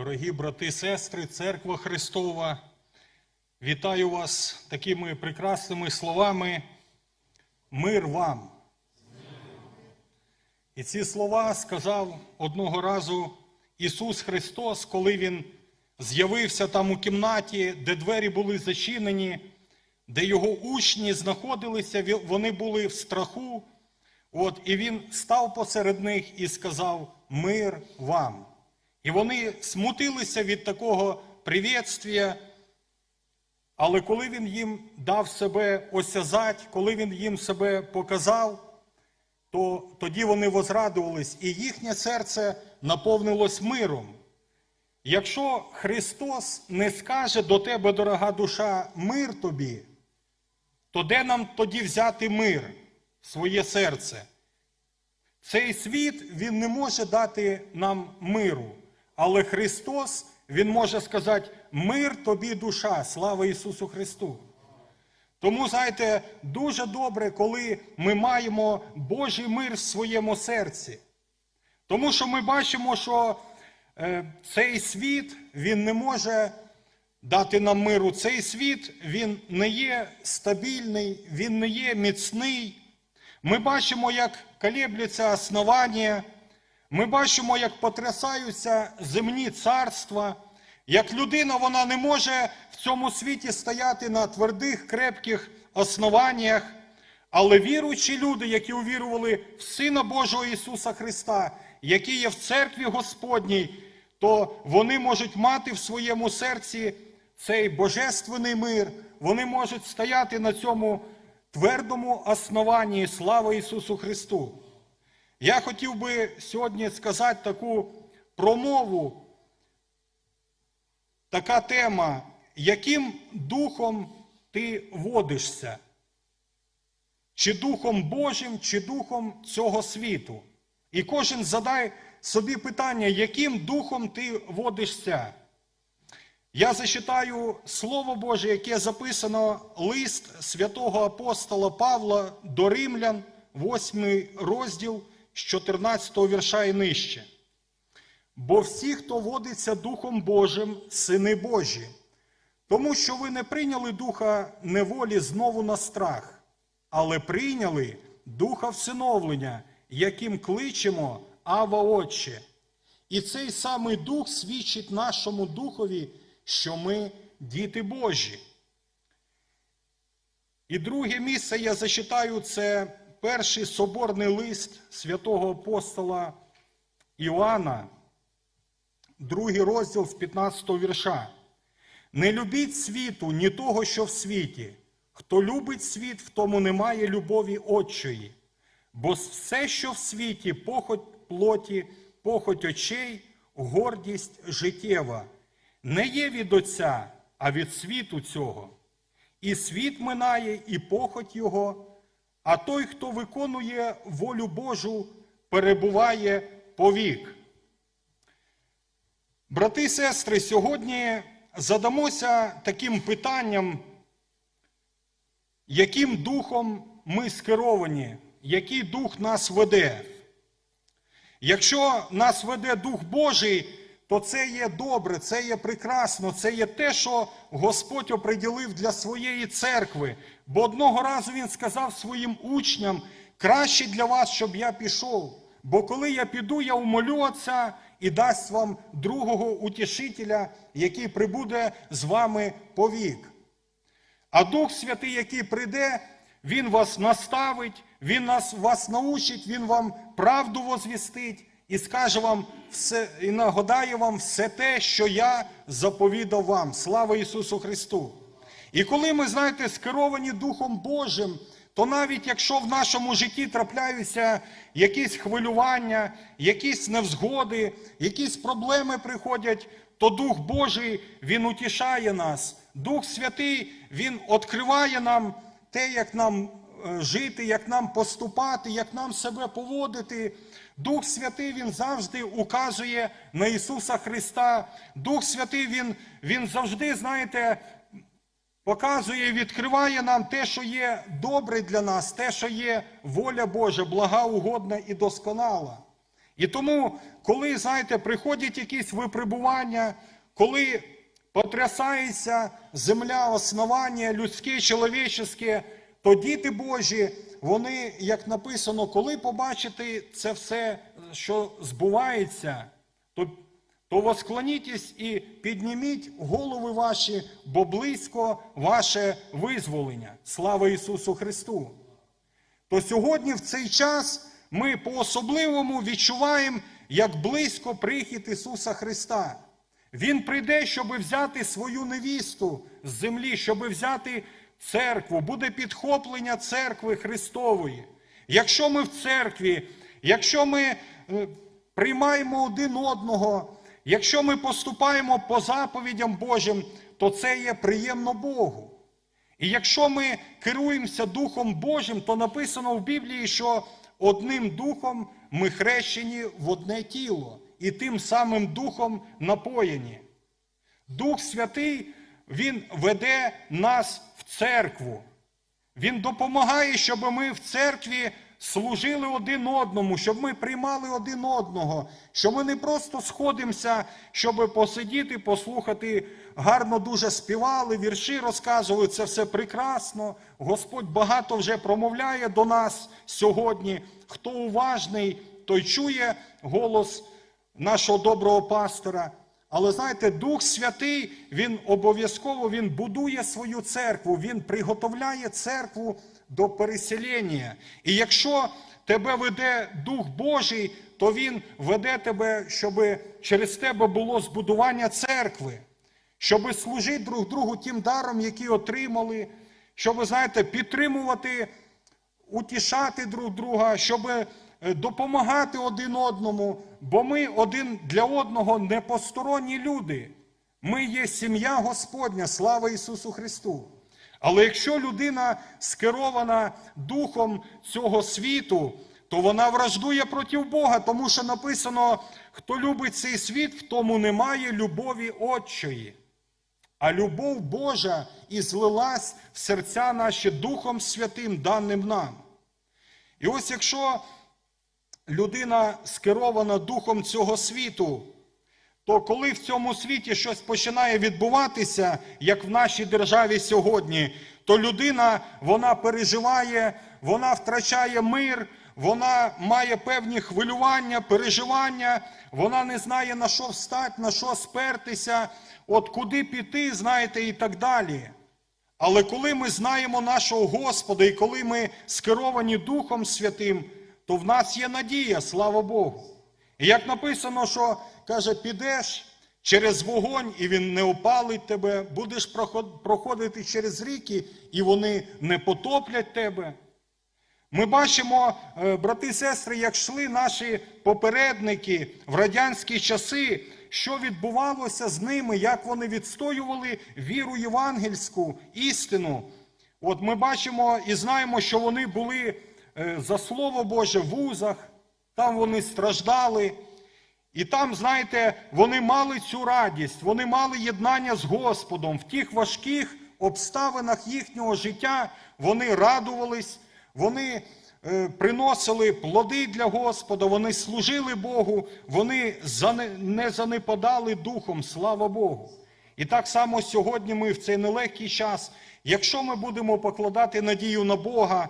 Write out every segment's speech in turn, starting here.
Дорогі брати сестри, Церква Христова, вітаю вас такими прекрасними словами. Мир вам. І ці слова сказав одного разу Ісус Христос, коли Він з'явився там у кімнаті, де двері були зачинені, де його учні знаходилися, вони були в страху. От, і він став посеред них і сказав: Мир вам. І вони смутилися від такого привітствія, але коли він їм дав себе осязать, коли він їм себе показав, то тоді вони возрадувались, і їхнє серце наповнилось миром. Якщо Христос не скаже до тебе, дорога душа, мир тобі, то де нам тоді взяти мир в своє серце? Цей світ він не може дати нам миру, але Христос Він може сказати: мир тобі, душа, слава Ісусу Христу. Тому, знаєте, дуже добре, коли ми маємо Божий мир в своєму серці. Тому що ми бачимо, що е, цей світ він не може дати нам миру. Цей світ він не є стабільний, він не є міцний. Ми бачимо, як колебляться основання, ми бачимо, як потрясаються земні царства, як людина вона не може в цьому світі стояти на твердих, крепких основаннях. Але віруючі люди, які увірували в Сина Божого Ісуса Христа, які є в церкві Господній, то вони можуть мати в своєму серці цей божественний мир, вони можуть стояти на цьому твердому основанні. Слава Ісусу Христу! Я хотів би сьогодні сказати таку промову, така тема, яким духом ти водишся? Чи духом Божим, чи духом цього світу? І кожен задай собі питання, яким духом ти водишся? Я зачитаю Слово Боже, яке записано лист святого апостола Павла до Римлян, 8 розділ з 14 вірша і нижче. Бо всі, хто водиться Духом Божим, сини Божі, тому що ви не прийняли духа неволі знову на страх, але прийняли духа всиновлення, яким кличемо Ава Отче. І цей самий дух свідчить нашому духові, що ми діти Божі. І друге місце я зачитаю це перший соборний лист святого апостола Іоанна, другий розділ з 15 вірша. Не любіть світу, ні того, що в світі. Хто любить світ, в тому немає любові Отчої. Бо все, що в світі, похоть плоті, похоть очей, гордість життєва, не є від Отця, а від світу цього. І світ минає, і похоть його, а той, хто виконує волю Божу, перебуває повік. Брати і сестри, сьогодні задамося таким питанням, яким духом ми скеровані, який дух нас веде. Якщо нас веде Дух Божий, то це є добре, це є прекрасно, це є те, що Господь оприділив для своєї церкви. Бо одного разу Він сказав своїм учням, краще для вас, щоб я пішов. Бо коли я піду, я умолю Отця і дасть вам другого утішителя, який прибуде з вами повік. А Дух Святий, який прийде, Він вас наставить, Він нас, вас научить, Він вам правду возвістить і скаже вам все, і нагадає вам все те, що я заповідав вам. Слава Ісусу Христу! І коли ми, знаєте, скеровані Духом Божим, то навіть якщо в нашому житті трапляються якісь хвилювання, якісь невзгоди, якісь проблеми приходять, то Дух Божий Він утішає нас. Дух Святий Він відкриває нам те, як нам жити, як нам поступати, як нам себе поводити. Дух Святий Він завжди указує на Ісуса Христа. Дух Святий Він, Він завжди, знаєте, показує відкриває нам те, що є добре для нас, те, що є воля Божа, блага, угодна і досконала. І тому, коли, знаєте, приходять якісь випробування, коли потрясається земля, основання людське, чоловічеське, то діти Божі, вони, як написано, коли побачите це все, що збувається, то, то восклонітесь і підніміть голови ваші, бо близько ваше визволення. Слава Ісусу Христу! то сьогодні в цей час ми по-особливому відчуваємо, як близько прихід Ісуса Христа. Він прийде, щоб взяти свою невісту з землі, щоб взяти церкву, буде підхоплення церкви Христової. Якщо ми в церкві, якщо ми е, приймаємо один одного, якщо ми поступаємо по заповідям Божим, то це є приємно Богу. І якщо ми керуємося Духом Божим, то написано в Біблії, що одним духом ми хрещені в одне тіло, і тим самим духом напоєні. Дух Святий, Він веде нас в церкву. Він допомагає, щоб ми в церкві служили один одному, щоб ми приймали один одного, щоб ми не просто сходимося, щоб посидіти, послухати, гарно дуже співали, вірші розказували, це все прекрасно. Господь багато вже промовляє до нас сьогодні. Хто уважний, той чує голос нашого доброго пастора. Але знаєте, Дух Святий, він обов'язково він будує свою церкву, він приготовляє церкву до переселення. І якщо тебе веде Дух Божий, то Він веде тебе, щоб через тебе було збудування церкви, щоб служити друг другу тим даром, який отримали, щоб, знаєте, підтримувати утішати друг друга, щоб допомагати один одному, бо ми один для одного не посторонні люди. Ми є сім'я Господня, слава Ісусу Христу. Але якщо людина скерована духом цього світу, то вона враждує проти Бога, тому що написано: хто любить цей світ, в тому немає любові Отчої. А любов Божа і злилась в серця наші Духом Святим, даним нам. І ось якщо людина скерована духом цього світу, то коли в цьому світі щось починає відбуватися, як в нашій державі сьогодні, то людина вона переживає, вона втрачає мир, вона має певні хвилювання, переживання, вона не знає на що встати, на що спертися, от куди піти, знаєте, і так далі. Але коли ми знаємо нашого Господа і коли ми скеровані Духом Святим, то в нас є надія, слава Богу. І як написано, що каже, підеш через вогонь, і він не опалить тебе, будеш проходити через ріки, і вони не потоплять тебе. Ми бачимо, е, брати і сестри, як йшли наші попередники в радянські часи, що відбувалося з ними, як вони відстоювали віру євангельську, істину. От ми бачимо і знаємо, що вони були за Слово Боже в вузах, там вони страждали. І там, знаєте, вони мали цю радість, вони мали єднання з Господом. В тих важких обставинах їхнього життя вони радувались, вони е, приносили плоди для Господа, вони служили Богу, вони не занепадали духом, слава Богу. І так само сьогодні ми в цей нелегкий час, якщо ми будемо покладати надію на Бога,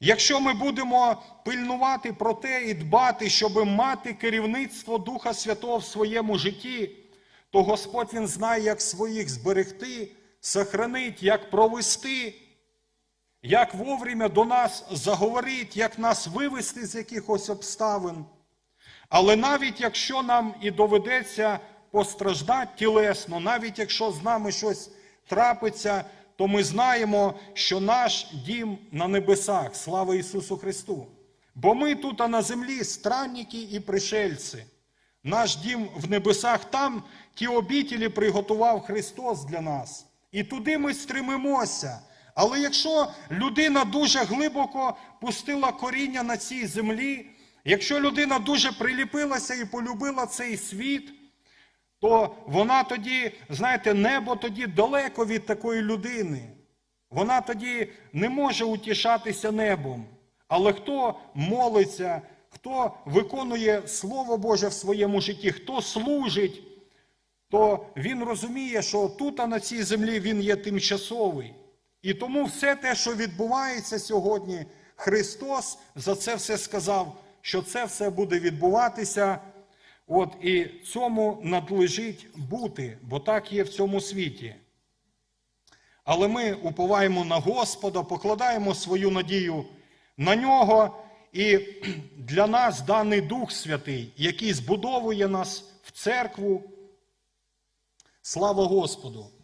Якщо ми будемо пильнувати про те і дбати, щоб мати керівництво Духа Святого в своєму житті, то Господь Він знає, як своїх зберегти, сохранить, як провести, як вовремя до нас заговорить, як нас вивести з якихось обставин. Але навіть якщо нам і доведеться постраждати тілесно, навіть якщо з нами щось трапиться, то ми знаємо, що наш дім на небесах, слава Ісусу Христу. Бо ми тут а на землі странники і пришельці. Наш дім в небесах, там ті обітелі приготував Христос для нас. І туди ми стремимося. Але якщо людина дуже глибоко пустила коріння на цій землі, якщо людина дуже приліпилася і полюбила цей світ, то вона тоді, знаєте, небо тоді далеко від такої людини. Вона тоді не може утішатися небом. Але хто молиться, хто виконує Слово Боже в своєму житті, хто служить, то він розуміє, що тут, а на цій землі, він є тимчасовий. І тому все те, що відбувається сьогодні, Христос за це все сказав, що це все буде відбуватися. От і цьому надлежить бути, бо так є в цьому світі. Але ми уповаємо на Господа, покладаємо свою надію на нього, і для нас даний Дух Святий, який збудовує нас в церкву. Слава Господу!